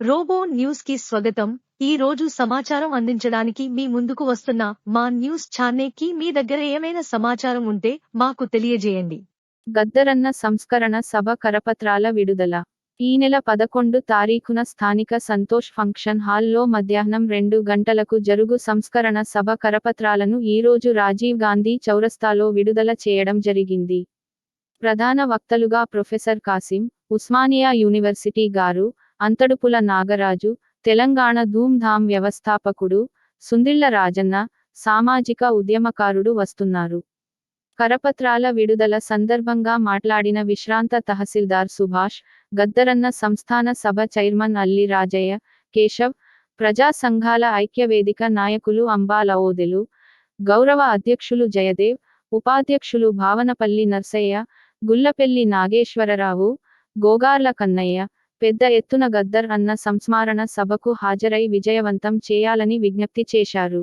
Robo న్యూస్కి స్వాగతం. ఈ రోజు సమాచారం అందించడానికి మీ ముందుకు వస్తున్న మా న్యూస్ ఛానల్కి మీ దగ్గర ఏమైనా సమాచారం ఉంటే మాకు తెలియజేయండి. గద్దరన్న సంస్కరణ సభ కరపత్రాల విడుదల. ఈ నెల పదకొండు తారీఖున స్థానిక సంతోష్ ఫంక్షన్ హాల్లో మధ్యాహ్నం రెండు గంటలకు జరుగు సంస్కరణ సభ కరపత్రాలను ఈరోజు రాజీవ్ గాంధీ చౌరస్తాలో విడుదల చేయడం జరిగింది. ప్రధాన వక్తలుగా ప్రొఫెసర్ కాసిం ఉస్మానియా యూనివర్సిటీ గారు అంతడుపుల నాగరాజు తెలంగాణ ధూమ్ధామ్ వ్యవస్థాపకుడు సుందిళ్ళ రాజన్న సామాజిక ఉద్యమకారుడు వస్తున్నారు. కరపత్రాల విడుదల సందర్భంగా మాట్లాడిన విశ్రాంత తహసీల్దార్ సుభాష్ గద్దరన్న సంస్థాన సభ చైర్మన్ అల్లి రాజయ్య కేశవ్ ప్రజా సంఘాల ఐక్యవేదిక నాయకులు అంబాల ఓదెలు గౌరవ అధ్యక్షులు జయదేవ్ ఉపాధ్యక్షులు భావనపల్లి నర్సయ్య గుల్లపెల్లి నాగేశ్వరరావు గోగార్ల కన్నయ్య పెద్ద ఎత్తున గద్దర్ అన్న సంస్మరణ సభకు హాజరై విజయవంతం చేయాలని విజ్ఞప్తి చేశారు.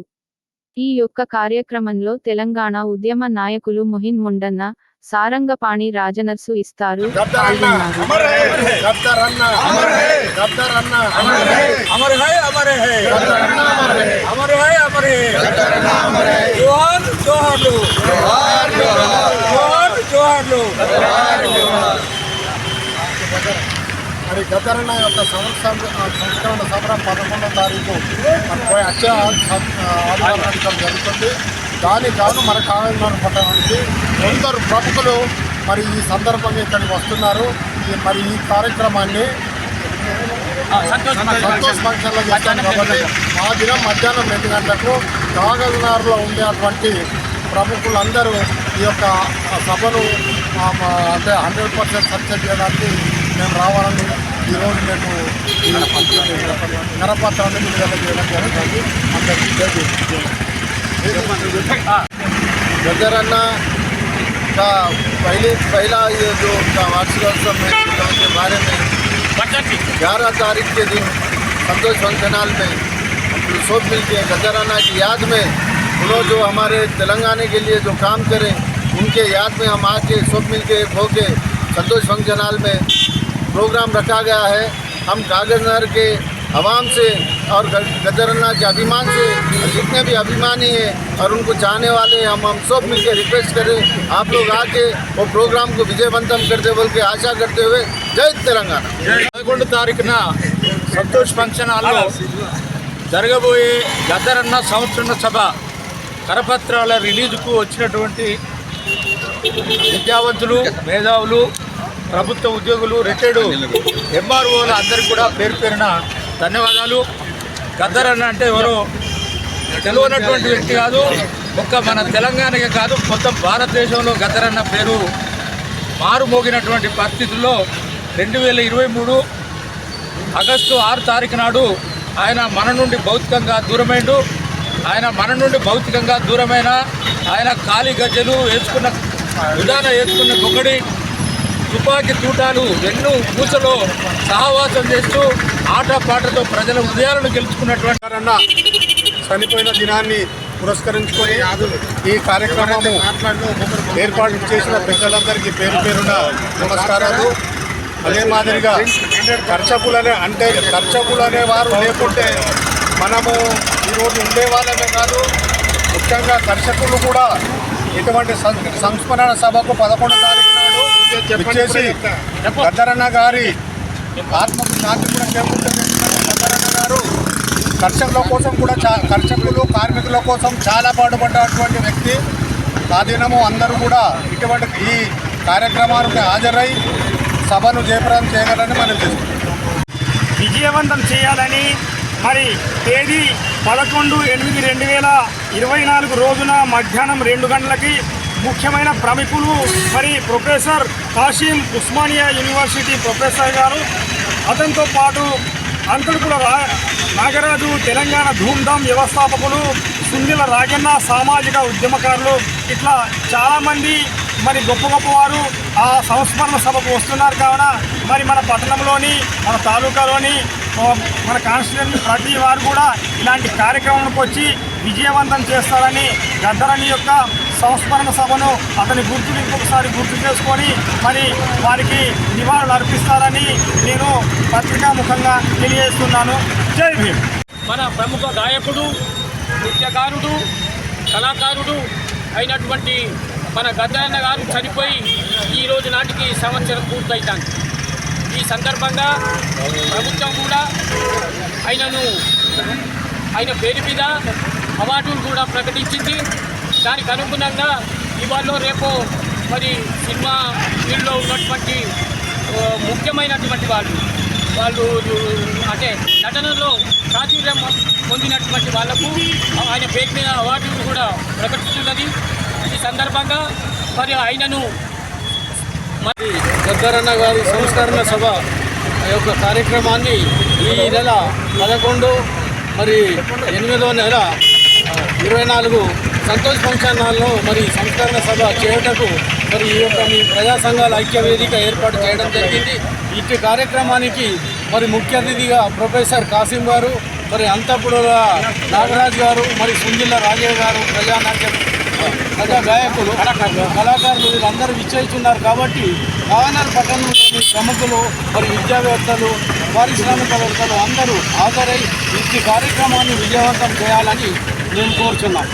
ఈ యొక్క కార్యక్రమంలో తెలంగాణ ఉద్యమ నాయకులు మొహిన్ ముండన్న సారంగపాణి రాజనర్సు ఇస్తారు. పాల్గొన్నారు మరి గద్దరన్న యొక్క సంవత్సరం సంస్కరణ సభ పదకొండో తారీఖు వచ్చే ఆదివారం జరుగుతుంది. దానికి గాను మన కావేశ్వరం పట్టణానికి కొందరు ప్రముఖులు మరి ఈ సందర్భంగా ఇక్కడికి వస్తున్నారు. మరి ఈ కార్యక్రమాన్ని సంతోష్ ఫంక్షన్లో చేస్తాం కాబట్టి ఆ దినం మధ్యాహ్నం రెండు గంటలకు కాగజనగర్లో ఉండేటువంటి ప్రముఖులందరూ ఈ యొక్క సభను అంటే హండ్రెడ్ పర్సెంట్ సక్సెస్ చేయడానికి మేము రావాలని ఈరోజు మేము ఈ కరపత్రాన్ని విడుదల చేయడం జరుగుతుంది అందరికీ జై गदरन्ना का पहले पहला ये जो उनका वार्षिकोत्सव है उसके बारे में ग्यारह तारीख के दिन संतोष फंक्शन हॉल में हम सब मिल के गदराना की याद में उन्होंने जो हमारे तेलंगाना के लिए जो काम करें उनके याद में हम आके सब मिल के एक होके संतोष फंक्शन हॉल में प्रोग्राम रखा गया है हम कागज नगर के आवाम से और गदरन्ना के अभिमान से जितने भी अभिमानी हैं और उनको चाहने वाले हैं, हम हम सब मिलकर रिक्वेस्ट करें आप लोग आके वो प्रोग्राम को विजयवंतम करते बोल के आशा करते हुए जय तेलंगाना పదకొండు తారీఖున సంతోష్ ఫంక్షన్ హాల్లో జరగబోయే గద్దరన్న సంవత్సర సభ కరపత్రాల రిలీజుకు వచ్చినటువంటి విద్యావంతులు మేధావులు ప్రభుత్వ ఉద్యోగులు రిటైర్డు ఎంఆర్ఓల అందరికీ కూడా పేరు పేరున ధన్యవాదాలు. గద్దరన్న అంటే ఎవరో తెలియనటువంటి వ్యక్తి కాదు ఒక్క మన తెలంగాణకే కాదు మొత్తం భారతదేశంలో గద్దరన్న పేరు మారుమోగినటువంటి పరిస్థితుల్లో రెండు వేల ఇరవై మూడు ఆగస్టు ఆరు తారీఖు నాడు ఆయన మన నుండి భౌతికంగా దూరమైండు. ఆయన మన నుండి భౌతికంగా దూరమైన ఆయన ఖాళీ గజ్జలు వేసుకున్న విధానం వేసుకున్న గుమ్మడి తుపాకీ తూటాలు ఎన్నో పూసలో సహవాసం చేస్తూ ఆటపాటతో ప్రజల హృదయాలను గెలుచుకున్నటువంటి అన్న చనిపోయిన దినాన్ని పురస్కరించుకొని ఈ కార్యక్రమము ఏర్పాటు చేసిన పెద్దలందరికీ పేరు పేరున నమస్కారాలు. అదే మాదిరిగా కర్షకులనే అంటే కర్షకులు వారు లేకుంటే మనము ఈరోజు ఉండేవాళ్ళమే కాదు ముఖ్యంగా కర్షకులు కూడా ఇటువంటి సంస్మరణ సభకు పదకొండు తారీఖు వచ్చేసి గద్దరన్న గారి ఆత్మకు శాంతి కూడా చేకూర్చే గద్దరన్న గారు కర్షకుల కోసం కూడా చా కర్షకులు కార్మికుల కోసం చాలా పాటుపడ్డటువంటి వ్యక్తి. ఆ దినము అందరూ కూడా ఇటువంటి ఈ కార్యక్రమానికి హాజరై సభను జయప్రదం చేయగలని మనం చేస్తున్నాం. విజయవంతం చేయాలని మరి తేదీ పదకొండు ఎనిమిది రెండు వేల ఇరవై నాలుగు రోజున మధ్యాహ్నం రెండు గంటలకి ముఖ్యమైన ప్రముఖులు మరి professor Kasim Osmania university professor గారు. అతనితో పాటు అంతర్కుల రా నాగరాజు తెలంగాణ ధూమ్ధామ్ వ్యవస్థాపకులు సుందిల రాజన్న సామాజిక ఉద్యమకారులు. ఇట్లా చాలామంది మరి గొప్ప గొప్ప వారు ఆ సంస్మరణ సభకు వస్తున్నారు కావున మరి మన పట్టణంలోని మన తాలూకాలోని మన కాన్స్టిట్యూషన్ ప్రతి వారు కూడా ఇలాంటి కార్యక్రమానికి వచ్చి విజయవంతం చేస్తారని గద్దరని యొక్క సంస్మరణ సభను అతని గుర్తుని ఇంకొకసారి గుర్తు చేసుకొని మరి వారికి నివాళులు అర్పిస్తారని నేను పత్రికాముఖంగా తెలియజేస్తున్నాను. జై భీమ్. మన ప్రముఖ గాయకుడు నృత్యకారుడు కళాకారుడు అయినటువంటి మన గద్దరన్న గారు చనిపోయి ఈ రోజు నాటికి సంవత్సరం పూర్తయితాను ఈ సందర్భంగా ప్రభుత్వం కూడా ఆయనను ఆయన పేరు మీద అవార్డును కూడా ప్రకటించింది. దానికి అనుగుణంగా ఇవాళ రేపు మరి సినిమా ఫీల్డ్లో ఉన్నటువంటి ముఖ్యమైనటువంటి వాళ్ళు వాళ్ళు అంటే నటనలో ప్రాచుర్యం పొందినటువంటి వాళ్ళకు ఆయన పేరు మీద అవార్డులు కూడా ప్రకటిస్తున్నది. ఈ సందర్భంగా మరి ఆయనను మరి గద్దరన్న గారి సంస్కరణ సభ యొక్క కార్యక్రమాన్ని ఈ నెల పదకొండు మరి ఎనిమిదో నెల ఇరవై నాలుగు సంతోష్ ఫంక్షన్ హాల్లో మరి సంస్కరణ సభ చేయుటకు మరి ఈ యొక్క మీ ప్రజా సంఘాల ఐక్య వేదిక ఏర్పాటు చేయడం జరిగింది. ఇటు కార్యక్రమానికి మరి ముఖ్య అతిథిగా ప్రొఫెసర్ కాసిం గారు మరి అంతపుడుల నాగరాజ్ గారు మరి సుంజిల్ల రాజేవ్ గారు ప్రజానాట్యం గాయకులు కళాకారులు వీళ్ళందరూ విచ్చేస్తున్నారు కాబట్టి ఆనర్ పట్టణంలోని ప్రముఖులు మరి విద్యావేత్తలు పారిశ్రామికవేత్తలు అందరూ హాజరై ఇంటి కార్యక్రమాన్ని విజయవంతం చేయాలని నేను కోరుచున్నాను